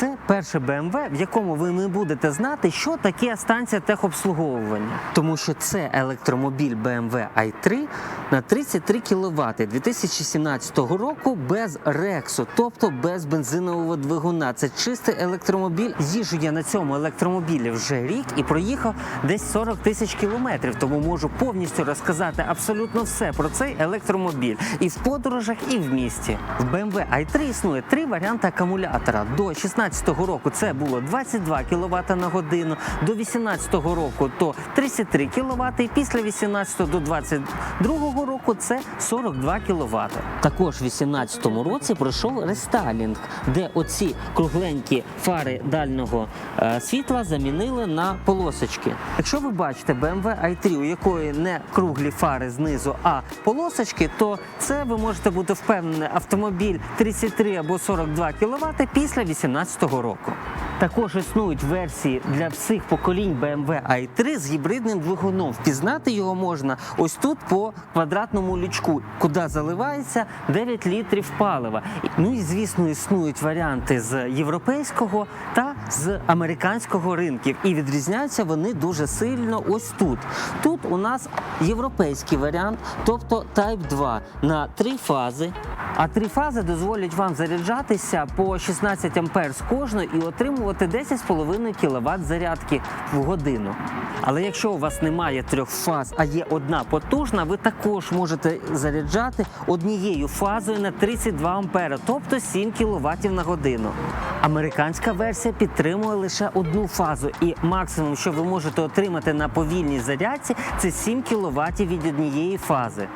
Це перше BMW, в якому ви не будете знати, що таке станція техобслуговування. Тому що це електромобіль BMW i3 на 33 кВт 2017 року без рексу, тобто без бензинового двигуна. Це чистий електромобіль. Їжу я на цьому електромобілі вже рік і проїхав десь 40 тисяч кілометрів. Тому можу повністю розказати абсолютно все про цей електромобіль і в подорожах, і в місті. В BMW i3 існує три варіанти акумулятора. До 2016 року це було 22 кВт на годину, до 2018 року то 33 кВт, і після 2018 до 2022 року це 42 кВт. Також в 2018 році пройшов рестайлінг, де оці кругленькі фари дальнього е, світла замінили на полосочки. Якщо ви бачите BMW i3, у якої не круглі фари знизу, а полосочки, то це ви можете бути впевнені автомобіль 33 або 42 кВт після 2018 року. Також існують версії для всіх поколінь BMW i3 з гібридним двигуном. Впізнати його можна ось тут по квадратному лючку, куди заливається 9 літрів палива. Ну і звісно, існують варіанти з європейського та з американського ринків. І відрізняються вони дуже сильно ось тут. Тут у нас європейський варіант, тобто Type 2 на три фази. А три фази дозволять вам заряджатися по 16 ампер з кожної і отримувати 10,5 кВт зарядки в годину. Але якщо у вас немає трьох фаз, а є одна потужна, ви також можете заряджати однією фазою на 32 ампера, тобто 7 кВт на годину. Американська версія підтримує лише одну фазу, і максимум, що ви можете отримати на повільній зарядці, це 7 кВт від однієї фази.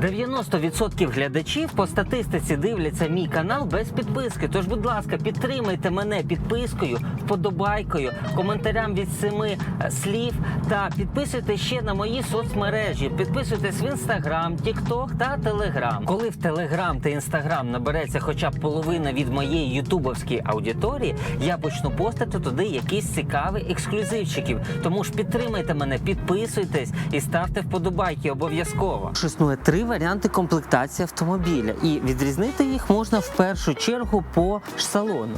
90% глядачів по статистиці дивляться мій канал без підписки. Тож, будь ласка, підтримайте мене підпискою, вподобайкою, коментарям від семи е, слів та підписуйтесь ще на мої соцмережі. Підписуйтесь в інстаграм, тікток та телеграм. Коли в телеграм та інстаграм набереться хоча б половина від моєї ютубовської аудиторії, я почну постати туди якісь цікаві ексклюзивчиків. Тому ж підтримайте мене, підписуйтесь і ставте вподобайки обов'язково. Існує три варіанти комплектації автомобіля, і відрізнити їх можна в першу чергу по салону.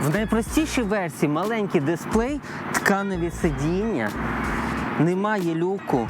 В найпростішій версії маленький дисплей, тканеві сидіння, немає люку.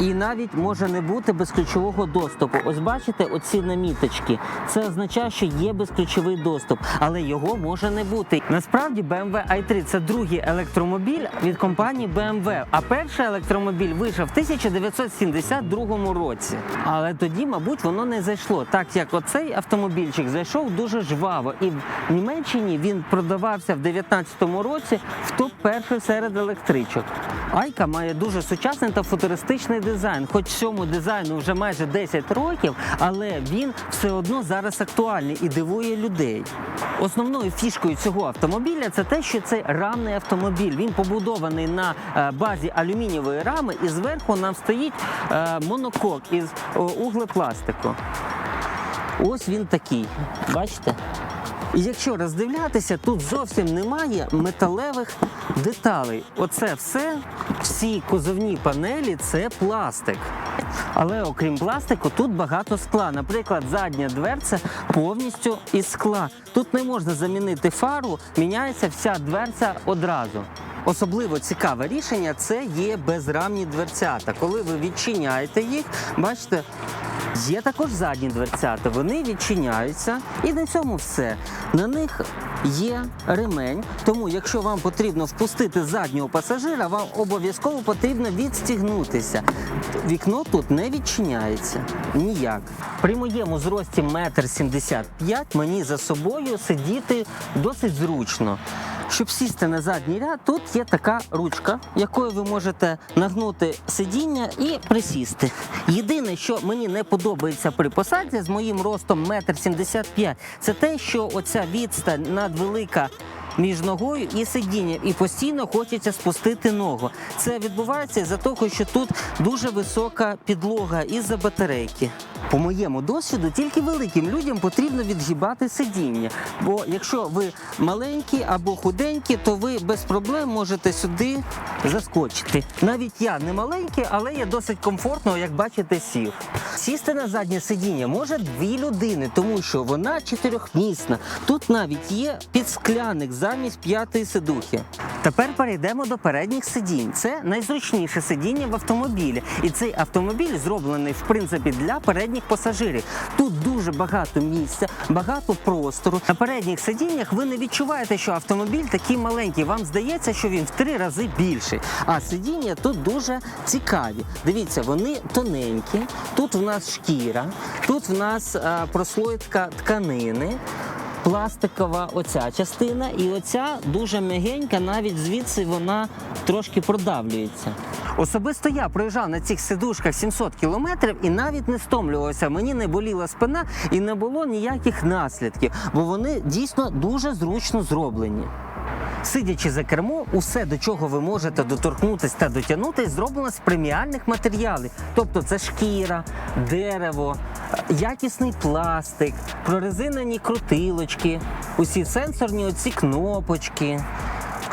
І навіть може не бути безключового доступу. Ось бачите, оці наміточки. Це означає, що є безключовий доступ, але його може не бути. Насправді BMW i3 це другий електромобіль від компанії BMW, а перший електромобіль вийшов в 1972 році. Але тоді, мабуть, воно не зайшло, так як оцей автомобільчик зайшов дуже жваво. І в Німеччині він продавався в 2019 році в топ перший серед електричок. Айка має дуже сучасний та футуристичний дизайн. Хоч цьому дизайну вже майже 10 років, але він все одно зараз актуальний і дивує людей. Основною фішкою цього автомобіля це те, що це рамний автомобіль. Він побудований на е, базі алюмінієвої рами, і зверху нам стоїть е, монокок із углепластику. Ось він такий. Бачите? І якщо роздивлятися, тут зовсім немає металевих деталей. Оце все, всі кузовні панелі це пластик. Але окрім пластику, тут багато скла. Наприклад, задня дверця повністю із скла. Тут не можна замінити фару, міняється вся дверця одразу. Особливо цікаве рішення це є безрамні дверцята. Коли ви відчиняєте їх, бачите, Є також задні дверцята, вони відчиняються, і на цьому все. На них є ремень, тому якщо вам потрібно впустити заднього пасажира, вам обов'язково потрібно відстігнутися. Вікно тут не відчиняється ніяк. При моєму зрості 1,75 м мені за собою сидіти досить зручно. Щоб сісти на задній ряд, тут є така ручка, якою ви можете нагнути сидіння і присісти. Єдине, що мені не подобається при посадці з моїм ростом 1,75 м, це те, що оця відстань надвелика. Між ногою і сидінням, і постійно хочеться спустити ногу. Це відбувається із-за того, що тут дуже висока підлога із-за батарейки. По моєму досвіду, тільки великим людям потрібно відгибати сидіння. Бо якщо ви маленькі або худенькі, то ви без проблем можете сюди заскочити. Навіть я не маленький, але я досить комфортно, як бачите, сів. Сісти на заднє сидіння може дві людини, тому що вона чотирьохмісна. Тут навіть є підскляник замість п'ятої сидухи. Тепер перейдемо до передніх сидінь. Це найзручніше сидіння в автомобілі. І цей автомобіль зроблений в принципі для передніх пасажирів. Тут дуже багато місця, багато простору. На передніх сидіннях ви не відчуваєте, що автомобіль такий маленький. Вам здається, що він в три рази більший. А сидіння тут дуже цікаві. Дивіться, вони тоненькі. Тут в нас шкіра, тут в нас а, прослойка тканини. Пластикова оця частина, і оця дуже м'ягенька, навіть звідси вона трошки продавлюється. Особисто я проїжджав на цих сидушках 700 кілометрів і навіть не стомлювався. Мені не боліла спина і не було ніяких наслідків, бо вони дійсно дуже зручно зроблені. Сидячи за кермо, усе, до чого ви можете доторкнутися та дотягнутися, зроблено з преміальних матеріалів. Тобто це шкіра, дерево, якісний пластик, прорезинені крутилочки, усі сенсорні оці кнопочки,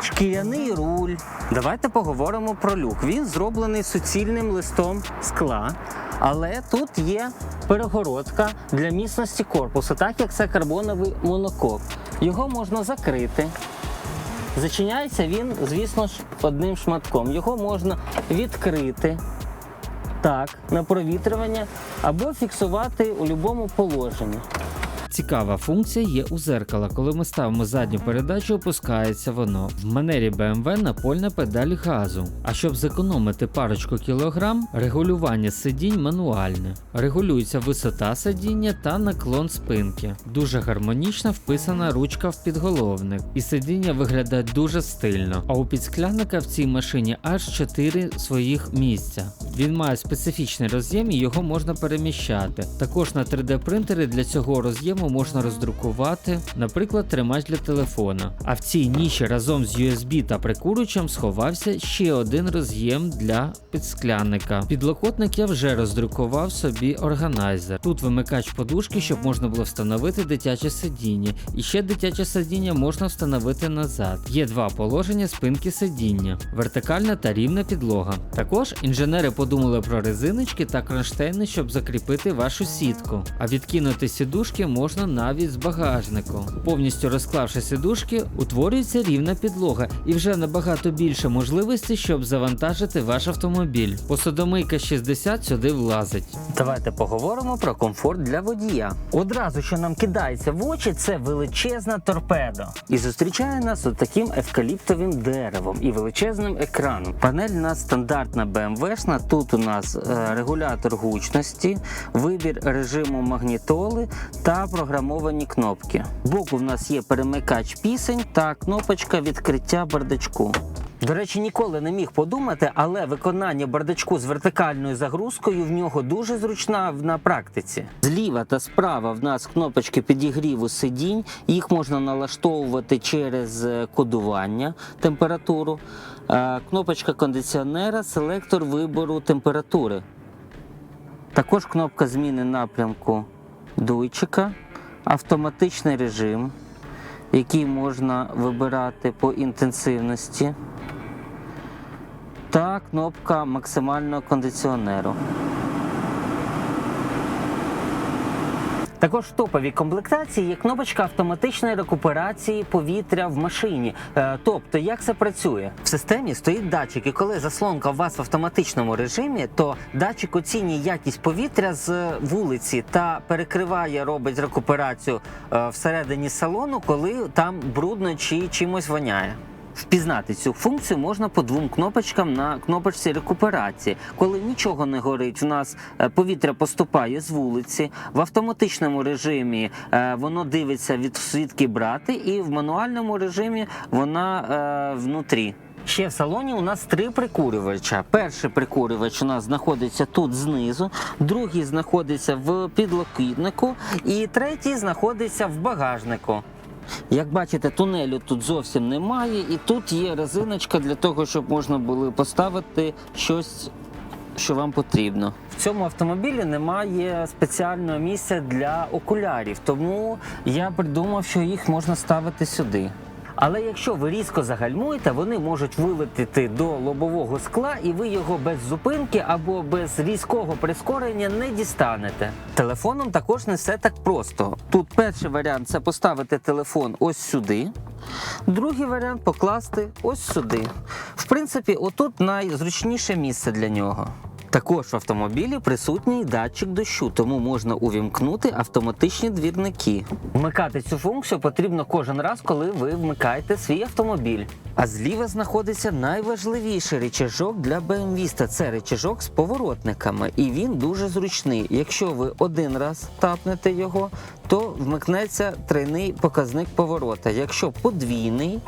шкіряний руль. Давайте поговоримо про люк. Він зроблений суцільним листом скла. Але тут є перегородка для міцності корпусу, так як це карбоновий монокок. Його можна закрити. Зачиняється він, звісно ж, одним шматком. Його можна відкрити так, на провітрювання або фіксувати у будь-якому положенні. Цікава функція є у зеркала. Коли ми ставимо задню передачу, опускається воно. В манері BMW напольна педаль газу. А щоб зекономити парочку кілограм, регулювання сидінь мануальне. Регулюється висота сидіння та наклон спинки. Дуже гармонічно вписана ручка в підголовник, і сидіння виглядає дуже стильно. А у підскляника в цій машині аж 4 своїх місця. Він має специфічний роз'єм і його можна переміщати. Також на 3D принтері для цього роз'єму можна роздрукувати, наприклад, тримач для телефона. А в цій ніші разом з USB та прикурювачем сховався ще один роз'єм для підсклянника. Підлокотник я вже роздрукував собі органайзер. Тут вимикач подушки, щоб можна було встановити дитяче сидіння. І ще дитяче сидіння можна встановити назад. Є два положення спинки сидіння: вертикальна та рівна підлога. Також інженери подумали про резиночки та кронштейни, щоб закріпити вашу сітку. А відкинути сідушки можна навіть з багажнику. Повністю розклавши сідушки, утворюється рівна підлога і вже набагато більше можливостей, щоб завантажити ваш автомобіль. Посудомийка 60 сюди влазить. Давайте поговоримо про комфорт для водія. Одразу, що нам кидається в очі, це величезна торпедо. І зустрічає нас от таким евкаліптовим деревом і величезним екраном. Панель у нас стандартна BMW-шна. Тут у нас е, регулятор гучності, вибір режиму магнітоли та програмовані кнопки. Боку в нас є перемикач пісень та кнопочка відкриття бардачку. До речі, ніколи не міг подумати, але виконання бардачку з вертикальною загрузкою в нього дуже зручна на практиці. Зліва та справа в нас кнопочки підігріву сидінь. Їх можна налаштовувати через е, кодування температуру. Е, Кнопочка кондиціонера, селектор вибору температури. Також кнопка зміни напрямку дуйчика, автоматичний режим, який можна вибирати по інтенсивності, та кнопка максимального кондиціонеру. Також в топовій комплектації є кнопочка автоматичної рекуперації повітря в машині. Е, Тобто, як це працює? В системі стоїть датчик, і коли заслонка у вас в автоматичному режимі, то датчик оцінює якість повітря з вулиці та перекриває, робить рекуперацію е, всередині салону, коли там брудно чи чимось воняє. Впізнати цю функцію можна по двом кнопочкам на кнопочці рекуперації. Коли нічого не горить, в нас е, повітря поступає з вулиці. В автоматичному режимі е, воно дивиться від звідки брати, і в мануальному режимі вона е, внутрі. Ще в салоні у нас три прикурювача. Перший прикурювач у нас знаходиться тут знизу, другий знаходиться в підлокітнику, і третій знаходиться в багажнику. Як бачите, тунелю тут зовсім немає, і тут є резиночка для того, щоб можна було поставити щось що вам потрібно. В цьому автомобілі немає спеціального місця для окулярів, тому я придумав, що їх можна ставити сюди. Але якщо ви різко загальмуєте, вони можуть вилетіти до лобового скла, і ви його без зупинки або без різкого прискорення не дістанете. Телефоном також не все так просто. Тут перший варіант це поставити телефон ось сюди. Другий варіант покласти ось сюди. В принципі, отут найзручніше місце для нього. Також в автомобілі присутній датчик дощу, тому можна увімкнути автоматичні двірники. Вмикати цю функцію потрібно кожен раз, коли ви вмикаєте свій автомобіль. А зліва знаходиться найважливіший речажок для BMW. Це речажок з поворотниками, і він дуже зручний. Якщо ви один раз тапнете його, то вмикнеться тройний показник поворота. Якщо подвійний,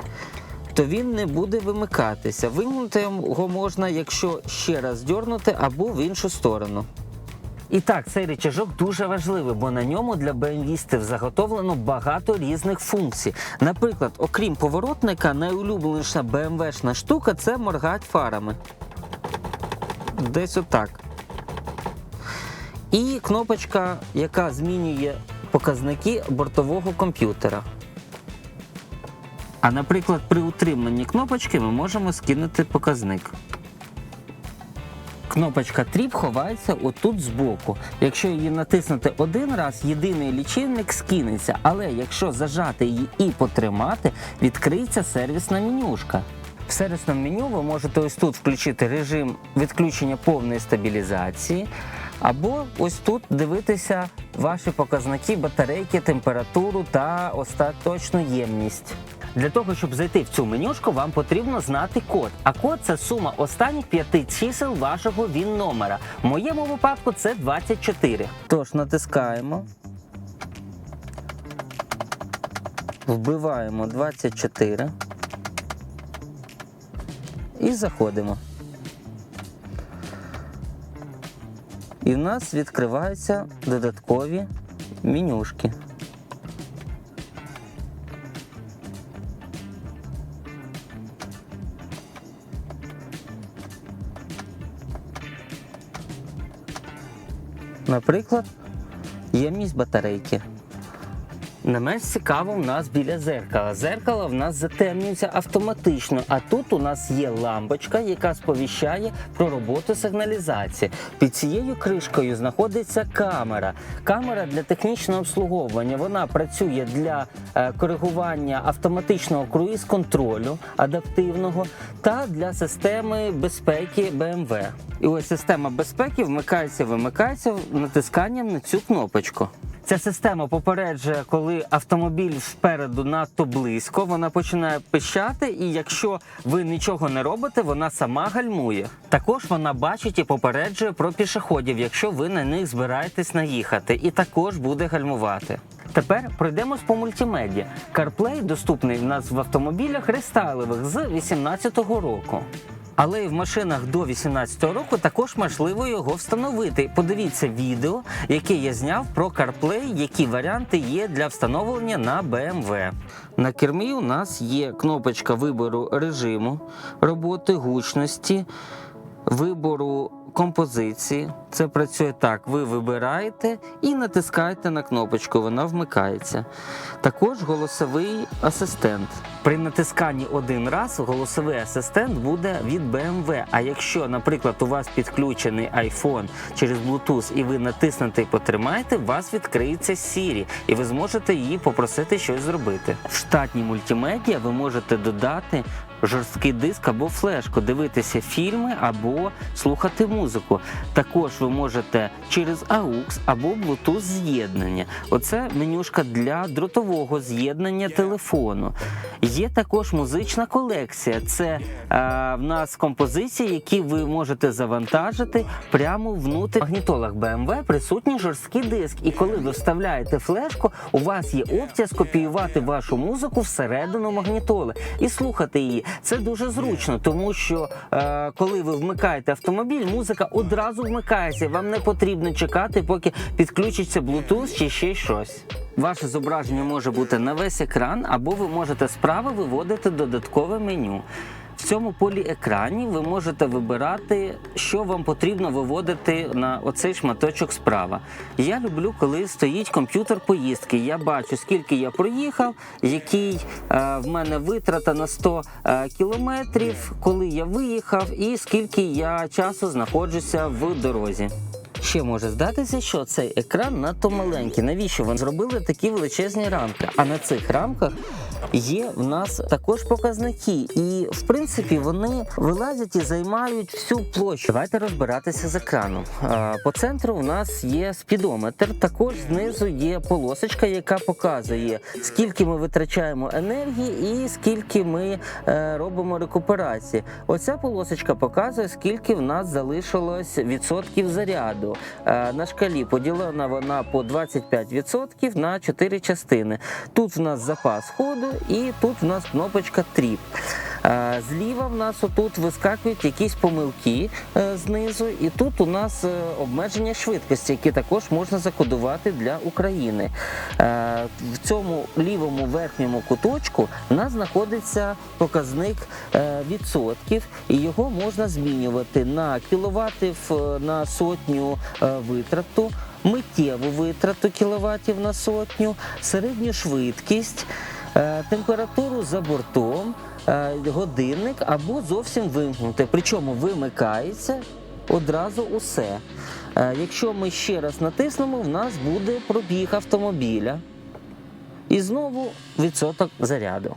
то він не буде вимикатися. Вимкнути його можна, якщо ще раз дьорнути або в іншу сторону. І так, цей рычажок дуже важливий, бо на ньому для BMW заготовлено багато різних функцій. Наприклад, окрім поворотника, найулюбленіша BMW-шна штука це моргать фарами. Десь отак. І кнопочка, яка змінює показники бортового комп'ютера. А наприклад, при утриманні кнопочки ми можемо скинути показник. Кнопочка Trip ховається отут збоку. Якщо її натиснути один раз, єдиний лічильник скинеться, але якщо зажати її і потримати, відкриється сервісна менюшка. В сервісному меню ви можете ось тут включити режим відключення повної стабілізації, або ось тут дивитися ваші показники батарейки, температуру та остаточну ємність. Для того, щоб зайти в цю менюшку, вам потрібно знати код. А код це сума останніх п'яти чисел вашого він номера. В моєму випадку це 24. Тож натискаємо. Вбиваємо 24. І заходимо. І в нас відкриваються додаткові менюшки. Наприклад, ємність батарейки. Не менш цікаво в нас біля зеркала. Зеркало в нас затемнюється автоматично, а тут у нас є лампочка, яка сповіщає про роботу сигналізації. Під цією кришкою знаходиться камера. Камера для технічного обслуговування. Вона працює для е, коригування автоматичного круїз-контролю адаптивного та для системи безпеки BMW. І ось система безпеки вмикається, вимикається натисканням на цю кнопочку. Ця система попереджує, коли автомобіль спереду надто близько, вона починає пищати, і якщо ви нічого не робите, вона сама гальмує. Також вона бачить і попереджує про пішоходів, якщо ви на них збираєтесь наїхати, і також буде гальмувати. Тепер пройдемось по мультимедіа. CarPlay доступний в нас в автомобілях рестайлових з 2018 року. Але і в машинах до 18 року також можливо його встановити. Подивіться відео, яке я зняв про CarPlay, які варіанти є для встановлення на BMW. На кермі у нас є кнопочка вибору режиму, роботи гучності, вибору композиції. Це працює так: ви вибираєте і натискаєте на кнопочку, вона вмикається. Також голосовий асистент. При натисканні один раз голосовий асистент буде від BMW. А якщо, наприклад, у вас підключений iPhone через Bluetooth і ви натиснете і потримаєте, у вас відкриється Siri, і ви зможете її попросити щось зробити. В штатній мультимедіа ви можете додати жорсткий диск або флешку, дивитися фільми або слухати музику. Також ви можете через AUX або Bluetooth з'єднання. Оце менюшка для дротового з'єднання телефону. Є також музична колекція. Це е, в нас композиції, які ви можете завантажити прямо внутрі магнітолах BMW присутній жорсткий диск. І коли ви вставляєте флешку, у вас є опція скопіювати вашу музику всередину магнітоли і слухати її. Це дуже зручно, тому що е, коли ви вмикаєте автомобіль, музика одразу вмикається. Вам не потрібно чекати, поки підключиться Bluetooth чи ще щось. Ваше зображення може бути на весь екран, або ви можете справи виводити додаткове меню. В цьому полі екрані ви можете вибирати, що вам потрібно виводити на оцей шматочок справа. Я люблю, коли стоїть комп'ютер поїздки. Я бачу, скільки я проїхав, який е, в мене витрата на 100 е, кілометрів, коли я виїхав, і скільки я часу знаходжуся в дорозі. Ще може здатися, що цей екран надто маленький. Навіщо вони зробили такі величезні рамки? А на цих рамках є в нас також показники, і в принципі вони вилазять і займають всю площу. Давайте розбиратися з екраном. По центру у нас є спідометр. Також знизу є полосочка, яка показує, скільки ми витрачаємо енергії і скільки ми е, робимо рекуперації. Оця полосочка показує, скільки в нас залишилось відсотків заряду. Е, На шкалі поділена вона по 25% на 4 частини. Тут в нас запас ходу і тут в нас кнопочка Trip. Е, Зліва в нас отут вискакують якісь помилки е, знизу, і тут у нас е, обмеження швидкості, які також можна закодувати для України. В цьому лівому верхньому куточку в нас знаходиться показник відсотків, і його можна змінювати на кіловатів на сотню витрату. Миттєву витрату кіловатів на сотню, середню швидкість, температуру за бортом, е, годинник або зовсім вимкнути. Причому вимикається одразу усе. Е, Якщо ми ще раз натиснемо, в нас буде пробіг автомобіля. І знову відсоток заряду.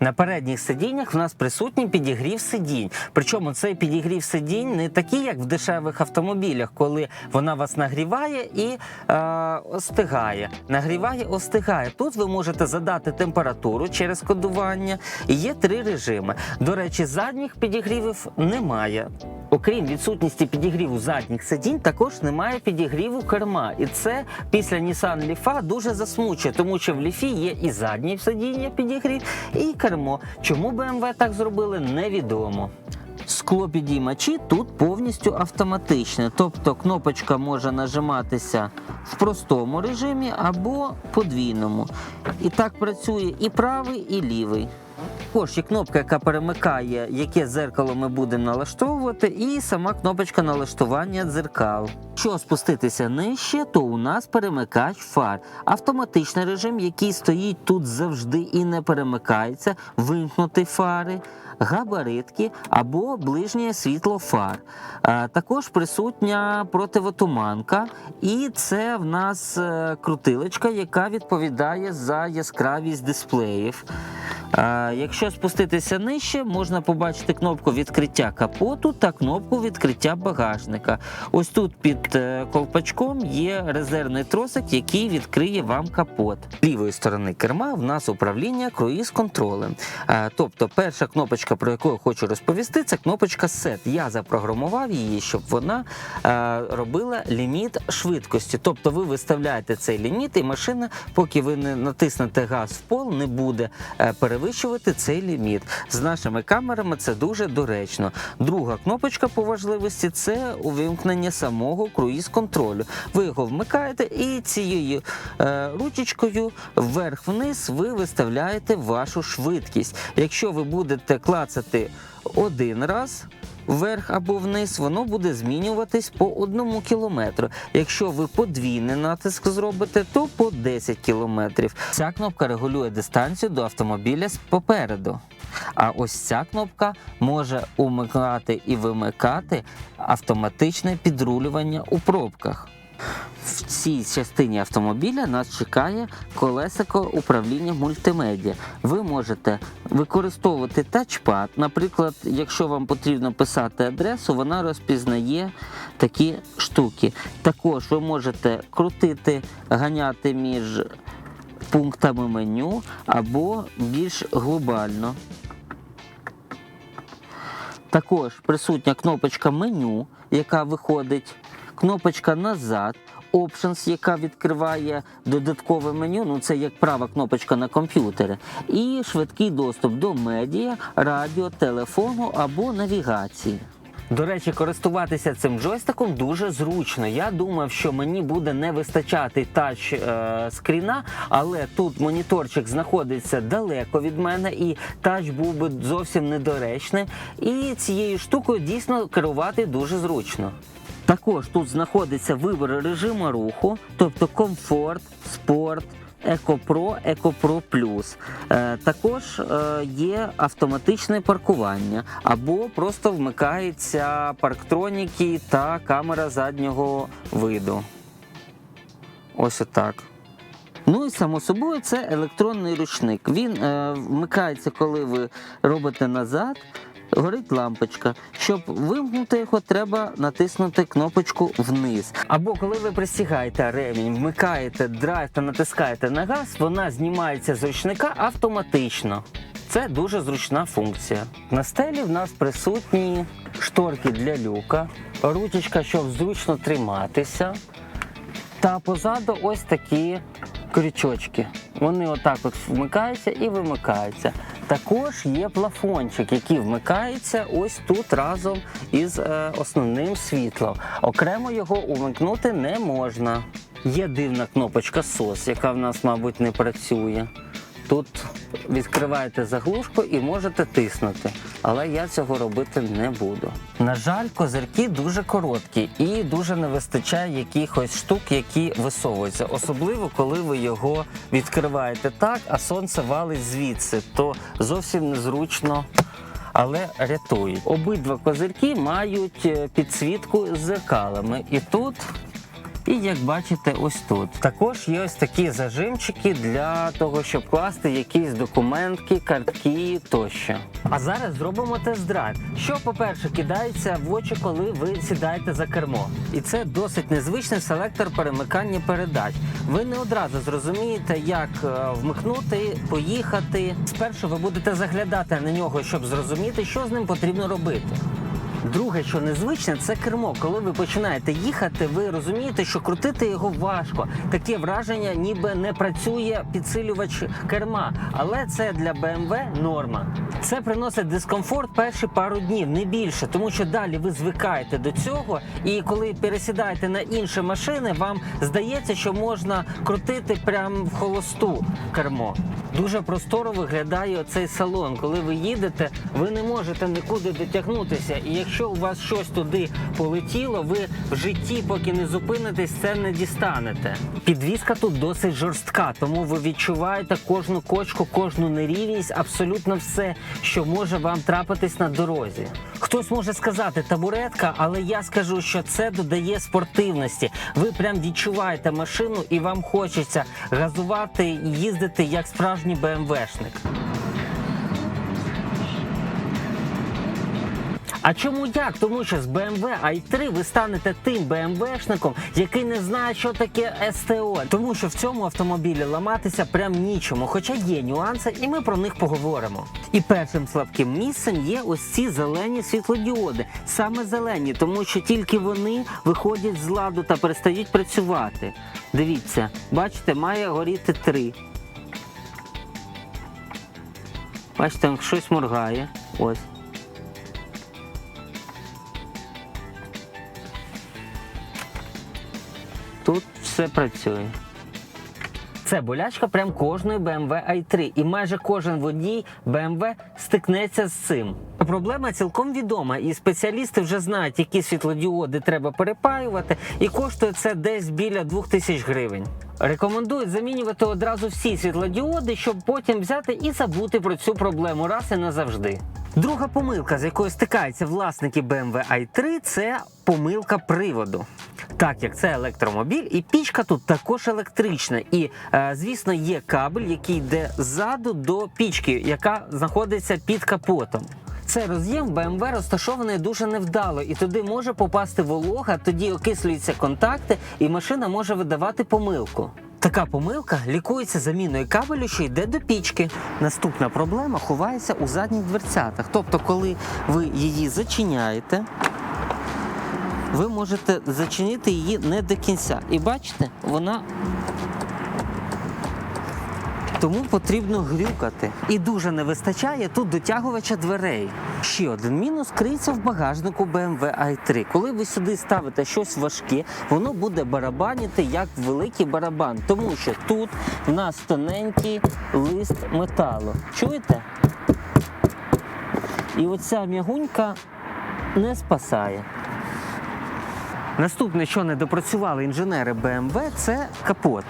На передніх сидіннях в нас присутній підігрів сидінь. Причому цей підігрів сидінь не такий, як в дешевих автомобілях, коли вона вас нагріває і е, остигає. Нагріває, остигає. Тут ви можете задати температуру через кодування. І є три режими. До речі, задніх підігрівів немає. Окрім відсутності підігріву задніх сидінь, також немає підігріву керма. І це після Nissan Leaf дуже засмучує, тому що в Ліфі є і заднє сидіння підігрів, і кермо. Чому BMW так зробили, невідомо. Склопідіймачі тут повністю автоматичне, тобто кнопочка може нажиматися в простому режимі або подвійному. І так працює і правий, і лівий. Також є кнопка, яка перемикає, яке дзеркало ми будемо налаштовувати, і сама кнопочка налаштування дзеркал. Що спуститися нижче, то у нас перемикач фар. Автоматичний режим, який стоїть тут завжди і не перемикається, вимкнути фари, габаритки або ближнє світло фар. Е, Також присутня противотуманка, і це в нас е, крутилочка, яка відповідає за яскравість дисплеїв. Е, Якщо спуститися нижче, можна побачити кнопку відкриття капоту та кнопку відкриття багажника. Ось тут під колпачком є резервний тросик, який відкриє вам капот. З лівої сторони керма в нас управління круїз-контролем. Е, Тобто, перша кнопочка, про яку я хочу розповісти, це кнопочка SET. Я запрограмував її, щоб вона е, робила ліміт швидкості. Тобто ви виставляєте цей ліміт, і машина, поки ви не натиснете газ в пол, не буде е, перевищувати цей ліміт. З нашими камерами це дуже доречно. Друга кнопочка по важливості це увімкнення самого круїз-контролю. Ви його вмикаєте і цією е, ручечкою вверх-вниз ви виставляєте вашу швидкість. Якщо ви будете клацати один раз. Вверх або вниз, воно буде змінюватись по одному кілометру. Якщо ви подвійний натиск зробите, то по 10 кілометрів. Ця кнопка регулює дистанцію до автомобіля попереду. А ось ця кнопка може умикати і вимикати автоматичне підрулювання у пробках. В цій частині автомобіля нас чекає колесико управління мультимедіа. Ви можете використовувати тачпад. Наприклад, якщо вам потрібно писати адресу, вона розпізнає такі штуки. Також ви можете крутити, ганяти між пунктами меню або більш глобально. Також присутня кнопочка меню, яка виходить, кнопочка назад, Options, яка відкриває додаткове меню, ну це як права кнопочка на комп'ютері, і швидкий доступ до медіа, радіо, телефону або навігації. До речі, користуватися цим джойстиком дуже зручно. Я думав, що мені буде не вистачати тач е, скріна, але тут моніторчик знаходиться далеко від мене, і тач був би зовсім недоречним. І цією штукою дійсно керувати дуже зручно. Також тут знаходиться вибір режиму руху, тобто комфорт, спорт. EcoPro, EcoPro Plus. Е, також е, є автоматичне паркування, або просто вмикається парктроніки та камера заднього виду. Ось отак. Ну і само собою це електронний ручник. Він е, вмикається, коли ви робите назад. Горить лампочка. Щоб вимкнути його, треба натиснути кнопочку вниз. Або коли ви пристігаєте ремінь, вмикаєте драйв та натискаєте на газ, вона знімається з ручника автоматично. Це дуже зручна функція. На стелі в нас присутні шторки для люка, ручечка, щоб зручно триматися. Та позаду ось такі крючочки. Вони отак от вмикаються і вимикаються. Також є плафончик, який вмикається ось тут разом із е, основним світлом. Окремо його увімкнути не можна. Є дивна кнопочка SOS, яка в нас, мабуть, не працює. Тут відкриваєте заглушку і можете тиснути, але я цього робити не буду. На жаль, козирки дуже короткі і дуже не вистачає якихось штук, які висовуються. Особливо коли ви його відкриваєте так, а сонце валить звідси, то зовсім незручно. Але рятують. Обидва козирки мають е, підсвітку з зеркалами. І тут і як бачите, ось тут. Також є ось такі зажимчики для того, щоб класти якісь документки, картки тощо. А зараз зробимо тест-драйв. Що, по-перше, кидається в очі, коли ви сідаєте за кермо. І це досить незвичний селектор перемикання передач. Ви не одразу зрозумієте, як е, вмикнути, поїхати. Спершу ви будете заглядати на нього, щоб зрозуміти, що з ним потрібно робити. Друге, що незвичне, це кермо. Коли ви починаєте їхати, ви розумієте, що крутити його важко. Таке враження, ніби не працює підсилювач керма. Але це для BMW норма. Це приносить дискомфорт перші пару днів, не більше, тому що далі ви звикаєте до цього, і коли пересідаєте на інші машини, вам здається, що можна крутити прямо в холосту кермо. Дуже просторо виглядає цей салон. Коли ви їдете, ви не можете нікуди дотягнутися. І якщо у вас щось туди полетіло, ви в житті, поки не зупинитесь, це не дістанете. Підвізка тут досить жорстка, тому ви відчуваєте кожну кочку, кожну нерівність, абсолютно все, що може вам трапитись на дорозі. Хтось може сказати табуретка, але я скажу, що це додає спортивності. Ви прям відчуваєте машину і вам хочеться газувати і їздити як справжній БМВшник. А чому як? Тому що з BMW i3 ви станете тим БМВшником, який не знає, що таке СТО. Тому що в цьому автомобілі ламатися прям нічому, хоча є нюанси, і ми про них поговоримо. І першим слабким місцем є ось ці зелені світлодіоди. Саме зелені, тому що тільки вони виходять з ладу та перестають працювати. Дивіться, бачите, має горіти три. Бачите, щось моргає. Ось. Все працює. Це болячка прям кожної BMW i3, і майже кожен водій BMW стикнеться з цим. Проблема цілком відома, і спеціалісти вже знають, які світлодіоди треба перепаювати, і коштує це десь біля 2000 гривень. Рекомендують замінювати одразу всі світлодіоди, щоб потім взяти і забути про цю проблему раз і назавжди. Друга помилка, з якою стикаються власники BMW i3, це помилка приводу. Так як це електромобіль, і пічка тут також електрична. І, е, звісно, є кабель, який йде ззаду до пічки, яка знаходиться під капотом. Цей роз'єм в BMW розташований дуже невдало, і туди може попасти волога, тоді окислюються контакти, і машина може видавати помилку. Така помилка лікується заміною кабелю, що йде до пічки. Наступна проблема ховається у задніх дверцятах. Тобто, коли ви її зачиняєте, ви можете зачинити її не до кінця. І бачите, вона тому потрібно грюкати. І дуже не вистачає тут дотягувача дверей. Ще один мінус криється в багажнику BMW i3. Коли ви сюди ставите щось важке, воно буде барабаніти як великий барабан, тому що тут в нас тоненький лист металу. Чуєте? І оця м'ягунька не спасає. Наступне, що не допрацювали інженери BMW, це капот.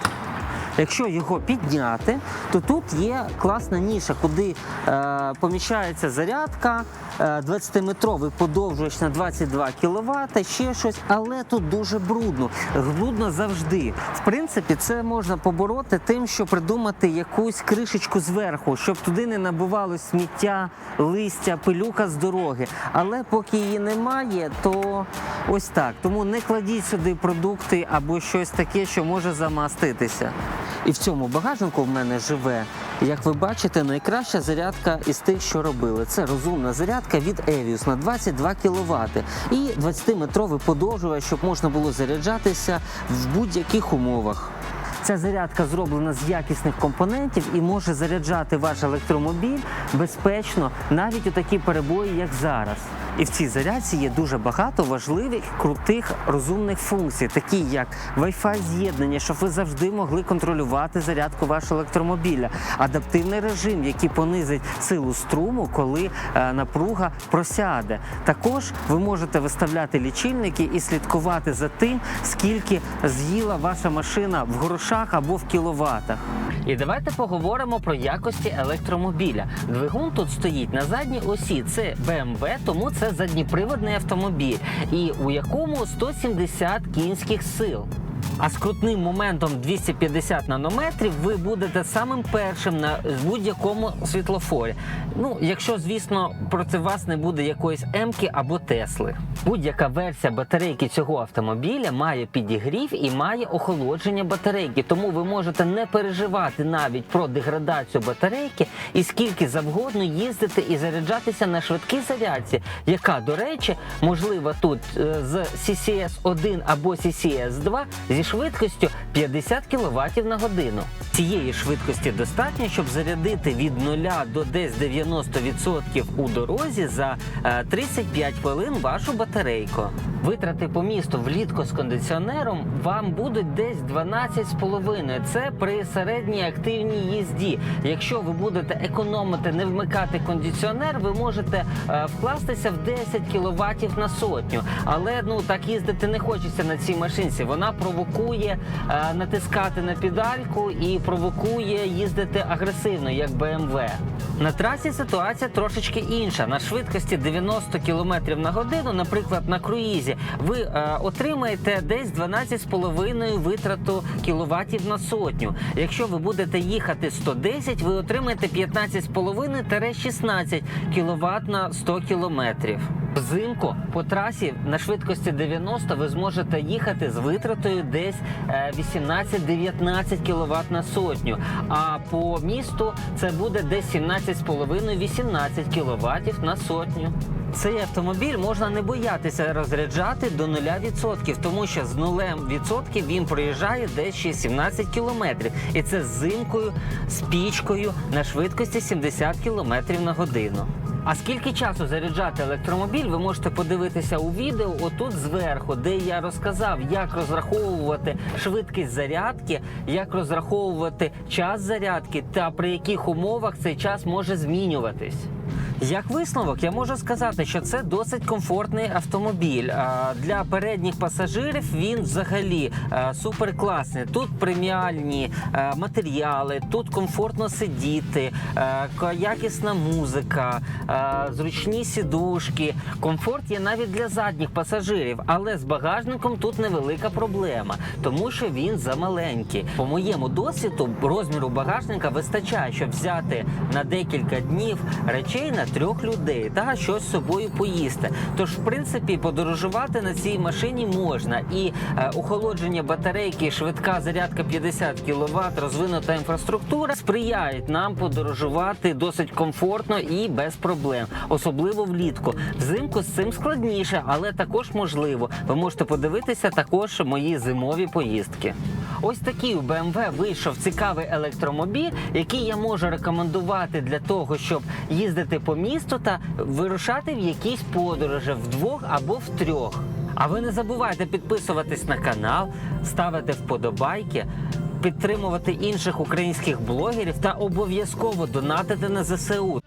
Якщо його підняти, то тут є класна ніша, куди е, поміщається зарядка, е, 20-метровий подовжувач на 22 кВт, ще щось, але тут дуже брудно. Брудно завжди. В принципі, це можна побороти тим, що придумати якусь кришечку зверху, щоб туди не набивалось сміття, листя, пилюка з дороги. Але поки її немає, то ось так. Тому не кладіть сюди продукти або щось таке, що може замаститися. І в цьому багажнику в мене живе, як ви бачите, найкраща зарядка із тих, що робили. Це розумна зарядка від Evius на 22 кВт і 20-метровий подовжувач, щоб можна було заряджатися в будь-яких умовах. Ця зарядка зроблена з якісних компонентів і може заряджати ваш електромобіль безпечно навіть у такі перебої, як зараз. І в цій зарядці є дуже багато важливих, крутих, розумних функцій, такі як Wi-Fi з'єднання, щоб ви завжди могли контролювати зарядку вашого електромобіля, адаптивний режим, який понизить силу струму, коли е, напруга просяде. Також ви можете виставляти лічильники і слідкувати за тим, скільки з'їла ваша машина в грошах або в кіловатах. І давайте поговоримо про якості електромобіля. Двигун тут стоїть на задній осі. Це BMW, тому це задніприводний автомобіль, і у якому 170 кінських сил. А з крутним моментом 250 нанометрів ви будете самим першим на будь-якому світлофорі. Ну, якщо, звісно, проти вас не буде якоїсь М-ки або Тесли. Будь-яка версія батарейки цього автомобіля має підігрів і має охолодження батарейки, тому ви можете не переживати навіть про деградацію батарейки і скільки завгодно їздити і заряджатися на швидкій зарядці, яка, до речі, можлива тут е, з CCS 1 або CCS 2 зі швидкістю 50 кВт на годину. Цієї швидкості достатньо, щоб зарядити від 0 до десь 90% у дорозі за е, 35 хвилин вашу батарейку. Витрати по місту влітку з кондиціонером вам будуть десь 12,5. Це при середній активній їзді. Якщо ви будете економити, не вмикати кондиціонер, ви можете е, вкластися в 10 кВт на сотню. Але ну так їздити не хочеться на цій машинці. Вона провокує е, натискати на педальку і провокує їздити агресивно, як BMW. На трасі ситуація трошечки інша. На швидкості 90 км на годину, наприклад, на круїзі, ви е, отримаєте десь 12,5 витрату кіловатів на сотню. Якщо ви будете їхати 110, ви отримаєте 15,5-16 кВт на 100 кілометрів. Взимку по трасі на швидкості 90 ви зможете їхати з витратою десь е, 18-19 кВт на сотню. А по місту це буде десь 17,5-18 кВт на сотню. Цей автомобіль можна не боятися розряджати до 0%, тому що з нулем відсотків він проїжджає десь ще 17 кілометрів. І це з зимкою, з пічкою на швидкості 70 км на годину. А скільки часу заряджати електромобіль, ви можете подивитися у відео отут зверху, де я розказав, як розраховувати швидкість зарядки, як розраховувати час зарядки та при яких умовах цей час може змінюватись. Як висновок, я можу сказати, що це досить комфортний автомобіль. Для передніх пасажирів він взагалі супер класний. Тут преміальні матеріали, тут комфортно сидіти, якісна музика, зручні сідушки. Комфорт є навіть для задніх пасажирів, але з багажником тут невелика проблема, тому що він замаленький. По моєму досвіду розміру багажника вистачає, щоб взяти на декілька днів речей на трьох людей та щось з собою поїсти. Тож, в принципі, подорожувати на цій машині можна. І е, охолодження батарейки, швидка зарядка 50 кВт, розвинута інфраструктура сприяють нам подорожувати досить комфортно і без проблем, особливо влітку. Взимку з цим складніше, але також можливо. Ви можете подивитися також мої зимові поїздки. Ось такий у BMW вийшов цікавий електромобіль, який я можу рекомендувати для того, щоб їздити по місту та вирушати в якісь подорожі вдвох або втрьох. А ви не забувайте підписуватись на канал, ставити вподобайки, підтримувати інших українських блогерів та обов'язково донатити на ЗСУ.